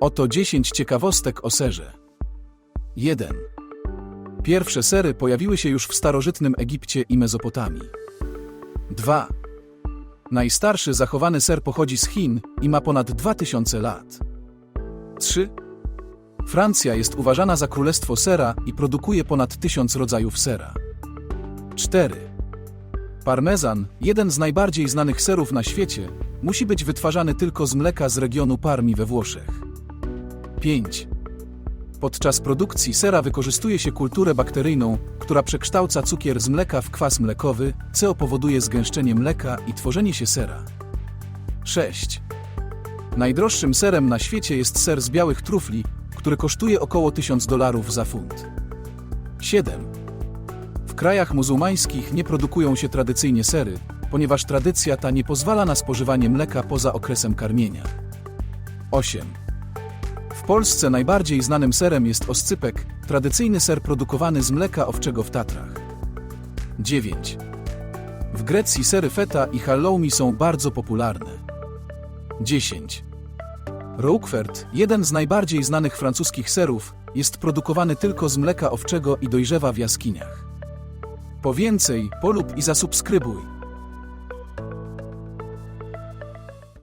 Oto 10 ciekawostek o serze. 1. Pierwsze sery pojawiły się już w starożytnym Egipcie i Mezopotamii. 2. Najstarszy zachowany ser pochodzi z Chin i ma ponad 2000 lat. 3. Francja jest uważana za królestwo sera i produkuje ponad 1000 rodzajów sera. 4. Parmezan, jeden z najbardziej znanych serów na świecie, musi być wytwarzany tylko z mleka z regionu Parmi we Włoszech. 5. Podczas produkcji sera wykorzystuje się kulturę bakteryjną, która przekształca cukier z mleka w kwas mlekowy, co powoduje zgęszczenie mleka i tworzenie się sera. 6. Najdroższym serem na świecie jest ser z białych trufli, który kosztuje około 1000 dolarów za funt. 7. W krajach muzułmańskich nie produkują się tradycyjnie sery, ponieważ tradycja ta nie pozwala na spożywanie mleka poza okresem karmienia. 8. Polsce najbardziej znanym serem jest oscypek, tradycyjny ser produkowany z mleka owczego w Tatrach. 9. W Grecji sery feta i halloumi są bardzo popularne. 10. Roquefort, jeden z najbardziej znanych francuskich serów, jest produkowany tylko z mleka owczego i dojrzewa w jaskiniach. Po więcej, polub i zasubskrybuj.